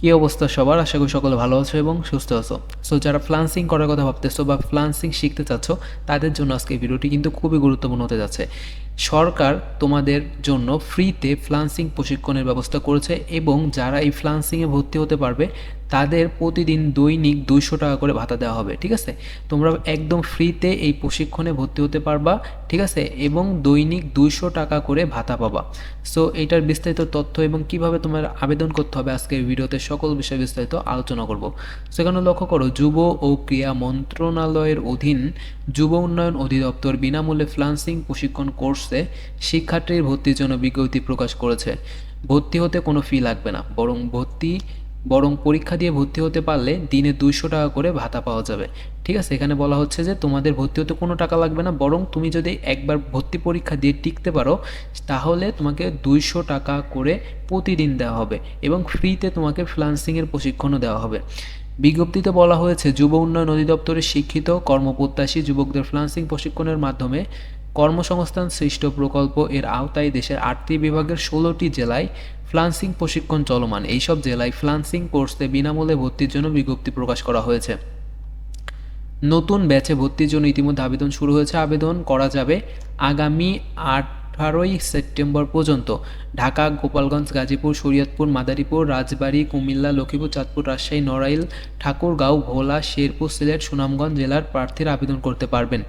কী অবস্থা সবার? আশা করি সকলে ভালো আছো এবং সুস্থ আছো। সো যারা ফ্লান্সিং করার কথা ভাবতেছো বা ফ্লান্সিং শিখতে চাচ্ছ, তাদের জন্য আজকে ভিডিওটি কিন্তু খুবই গুরুত্বপূর্ণ হতে যাচ্ছে। সরকার তোমাদের জন্য ফ্রিতে ফ্লান্সিং প্রশিক্ষণের ব্যবস্থা করেছে এবং যারা এই ফ্লান্সিংয়ে ভর্তি হতে পারবে, তাদের প্রতিদিন দৈনিক দুইশো টাকা করে ভাতা দেওয়া হবে, ঠিক আছে? তোমরা একদম ফ্রিতে এই প্রশিক্ষণে ভর্তি হতে পারবা, ঠিক আছে? এবং দৈনিক দুইশো টাকা করে ভাতা পাবা। সো এটার বিস্তারিত তথ্য এবং কীভাবে তোমার আবেদন করতে হবে আজকে ভিডিওতে সকল বিষয়ে বিস্তারিত আলোচনা করব। সেখানে লক্ষ্য করো, যুব ও ক্রীড়া মন্ত্রণালয়ের অধীন যুব উন্নয়ন অধিদপ্তর বিনামূল্যে ফ্লান্সিং প্রশিক্ষণ কোর্সে শিক্ষার্থীর ভর্তির জন্য বিজ্ঞপ্তি প্রকাশ করেছে। ভর্তি হতে কোনো ফি লাগবে না। বরং ভর্তি, বরং পরীক্ষা দিয়ে ভর্তি হতে পারলে দিনে দুইশো টাকা করে ভাতা পাওয়া যাবে। ঠিক আছে? এখানে বলা হচ্ছে যে তোমাদের ভর্তি হতে কোনো টাকা লাগবে না। বরং তুমি যদি একবার ভর্তি পরীক্ষা দিয়ে টিকতে পারো, তাহলে তোমাকে দুইশো টাকা করে প্রতিদিন দেওয়া হবে এবং ফ্রিতে তোমাকে ফ্লান্সিংয়ের প্রশিক্ষণও দেওয়া হবে। বিজ্ঞপ্তিতে বলা হয়েছে, যুব উন্নয়ন অধিদপ্তরের শিক্ষিত কর্মপ্রত্যাশী যুবকদের ফ্লান্সিং প্রশিক্ষণের মাধ্যমে কর্মসংস্থান সৃষ্ট প্রকল্প এর আওতায় দেশের আটটি বিভাগের ষোলোটি জেলায় ফ্লান্সিং প্রশিক্ষণ চলমান। এইসব জেলায় ফ্লান্সিং কোর্সে বিনামূল্যে ভর্তির জন্য বিজ্ঞপ্তি প্রকাশ করা হয়েছে। নতুন ব্যাচে ভর্তির জন্য ইতিমধ্যে আবেদন শুরু হয়েছে। আবেদন করা যাবে আগামী আঠারোই সেপ্টেম্বর পর্যন্ত ঢাকা, গোপালগঞ্জ, গাজীপুর, শরীয়তপুর, মাদারীপুর, রাজবাড়ী, কুমিল্লা, লক্ষ্মীপুর, চাঁদপুর, রাজশাহী, নড়াইল, ঠাকুরগাঁও, ভোলা, শেরপুর, সিলেট, সুনামগঞ্জ জেলার প্রার্থীরা আবেদন করতে পারবেন।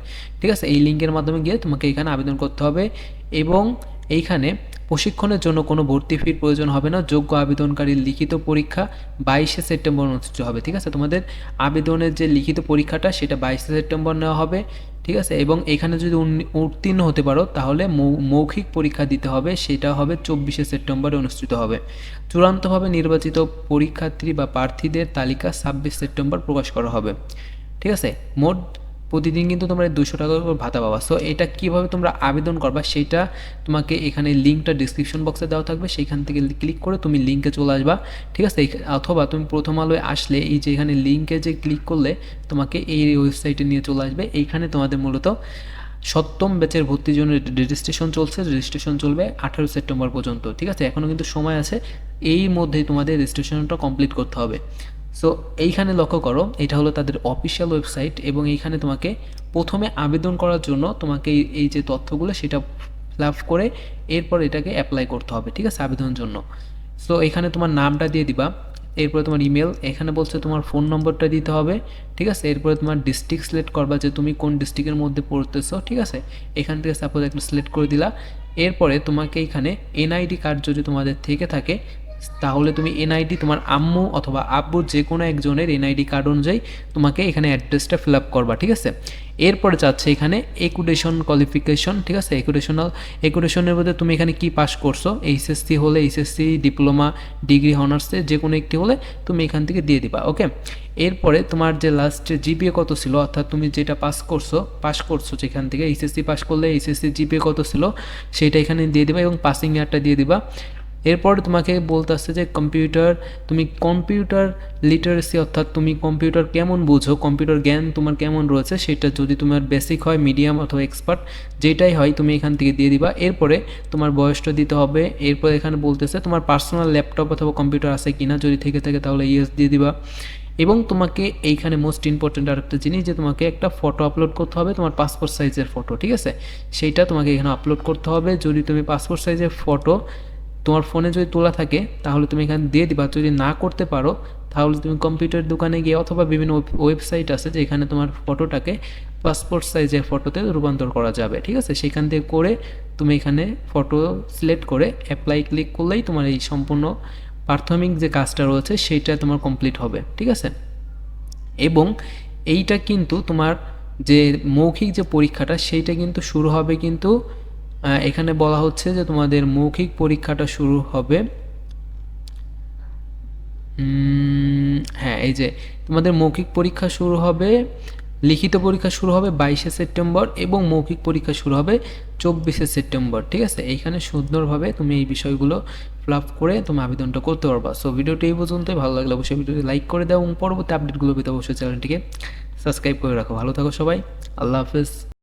ঠিক আছে? এই লিঙ্কের মাধ্যমে গিয়ে তোমাকে এখানে আবেদন করতে হবে এবং এইখানে প্রশিক্ষণের জন্য কোনো ভর্তি ফির প্রয়োজন হবে না। যোগ্য আবেদনকারীর লিখিত পরীক্ষা বাইশে সেপ্টেম্বর অনুষ্ঠিত হবে। ঠিক আছে? তোমাদের আবেদনের যে লিখিত পরীক্ষাটা সেটা বাইশে সেপ্টেম্বর নেওয়া হবে। ঠিক আছে? এবং এখানে যদি উত্তীর্ণ হতে পারো, তাহলে মৌখিক পরীক্ষা দিতে হবে, সেটা হবে চব্বিশে সেপ্টেম্বরে অনুষ্ঠিত হবে। চূড়ান্তভাবে নির্বাচিত পরীক্ষার্থী বা প্রার্থীদের তালিকা ছাব্বিশ সেপ্টেম্বর প্রকাশ করা হবে। ঠিক আছে? মোট প্রতিদিন কিন্তু তোমরা দুশো টাকা করে ভাতা পাবা। সো এটা কীভাবে তোমরা আবেদন করবা সেটা তোমাকে এখানে লিঙ্কটা ডিসক্রিপশন বক্সে দেওয়া থাকবে। সেইখান থেকে ক্লিক করে তুমি লিঙ্কে চলে আসবা, ঠিক আছে? অথবা তুমি প্রথম আলোয় আসলে এই যে এখানে লিঙ্কে যে ক্লিক করলে তোমাকে এই ওয়েবসাইটে নিয়ে চলে আসবে। এইখানে তোমাদের মূলত সপ্তম ব্যাচের ভর্তির জন্য রেজিস্ট্রেশন চলছে। রেজিস্ট্রেশন চলবে আঠারো সেপ্টেম্বর পর্যন্ত, ঠিক আছে? এখনও কিন্তু সময় আছে। এই মধ্যেই তোমাদের রেজিস্ট্রেশনটা কমপ্লিট করতে হবে। সো এইখানে লক্ষ্য করো, এটা হলো তাদের অফিসিয়াল ওয়েবসাইট এবং এইখানে তোমাকে প্রথমে আবেদন করার জন্য তোমাকে এই যে তথ্যগুলো সেটা আপ করে এরপর এটাকে অ্যাপ্লাই করতে হবে, ঠিক আছে, আবেদনের জন্য। সো এখানে তোমার নামটা দিয়ে দিবা, এরপরে তোমার ইমেল এখানে বলছে তোমার ফোন নম্বরটা দিতে হবে, ঠিক আছে, এরপরে তোমার ডিস্ট্রিক্ট সিলেক্ট করবা যে তুমি কোন ডিস্ট্রিক্টের মধ্যে পড়তেছো, ঠিক আছে, এখান থেকে সাপোজ একটা সিলেক্ট করে দিলা, এরপরে তোমাকে এখানে এনআইডি কার্ড যদি তোমাদের থেকে থাকে তাহলে তুমি এনআইডি তোমার আম্মু অথবা আব্বুর যে কোনো একজনের এনআইডি কার্ড অনুযায়ী তোমাকে এখানে অ্যাড্রেসটা ফিল আপ করবা, ঠিক আছে? এরপরে চাচ্ছে এখানে একুডেশন কোয়ালিফিকেশন ঠিক আছে? একুডেশনাল একুডেশনের মধ্যে তুমি এখানে কি পাস করছ? এইচএসসি হলে এইচএসসি ডিপ্লোমা ডিগ্রি অনার্সে যে কোনো একটি হলে তুমি এখান থেকে দিয়ে দিবা ওকে এরপরে তোমার যে লাস্টে জিপিএ কত ছিল? অর্থাৎ তুমি যেটা পাস করছ পাস করছ যেখান থেকে এইচএসসি পাস করলে এইচএসসি জিপিএ কত ছিল? সেটা এখানে দিয়ে দিবা এবং পাসিং ইয়ারটা দিয়ে দিবা। এরপর তোমাকে বলতে আসছে যে কম্পিউটার তুমি কম্পিউটার লিটারেসি অর্থাৎ তুমি কম্পিউটার কেমন বুঝো কম্পিউটার জ্ঞান তোমার কেমন রয়েছে সেটা যদি তোমার বেসিক হয় মিডিয়াম অথবা এক্সপার্ট যেটাই হয় তুমি এখান থেকে দিয়ে দিবা। এরপরে তোমার বয়সটা দিতে হবে। এরপর এখানে বলতেছে তোমার পার্সোনাল ল্যাপটপ অথবা কম্পিউটার আছে কিনা যদি থেকে থাকে তাহলে ইয়েস দিয়ে দিবা। এবং তোমাকে এইখানে মোস্ট ইম্পর্ট্যান্ট আরেকটা জিনিস যে তোমাকে একটা ফটো আপলোড করতে হবে, তোমার পাসপোর্ট সাইজের ফটো ঠিক আছে? সেইটা তোমাকে এখানে আপলোড করতে হবে। যদি তুমি পাসপোর্ট সাইজের ফটো তোমার ফোনে যদি তোলা থাকে, তাহলে তুমি এখানে দিয়ে দিবা। যদি না করতে পারো, তাহলে তুমি কম্পিউটার দোকানে গিয়ে অথবা বিভিন্ন ওয়েবসাইট আছে যেখানে তোমার ফটোটাকে পাসপোর্ট সাইজের ফটোতে রূপান্তর করা যাবে, ঠিক আছে? সেখান থেকে করে তুমি এখানে ফটো সিলেক্ট করে অ্যাপ্লাই ক্লিক করলেই তোমার এই সম্পূর্ণ প্রাথমিক যে কাজটা রয়েছে সেইটা তোমার কমপ্লিট হবে, ঠিক আছে? এবং এইটা কিন্তু তোমার যে মৌখিক যে পরীক্ষাটা, সেইটা কিন্তু শুরু হবে কিন্তু এখানে বলা হচ্ছে যে তোমাদের মৌখিক পরীক্ষাটা শুরু হবে হ্যাঁ এই যে তোমাদের মৌখিক পরীক্ষা শুরু হবে, লিখিত পরীক্ষা শুরু হবে বাইশে সেপ্টেম্বর এবং মৌখিক পরীক্ষা শুরু হবে চব্বিশে সেপ্টেম্বর, ঠিক আছে? এইখানে সুন্দরভাবে তুমি এই বিষয়গুলো ফিল আপ করে তুমি আবেদনটা করতে পারবা। সো ভিডিওটি এই পর্যন্তই। ভালো লাগলে অবশ্যই ভিডিওটি লাইক করে দাও এবং পরবর্তী আপডেটগুলো পেতে অবশ্যই চ্যানেলটিকে সাবস্ক্রাইব করে রাখো। ভালো থাকো সবাই। আল্লাহ হাফেজ।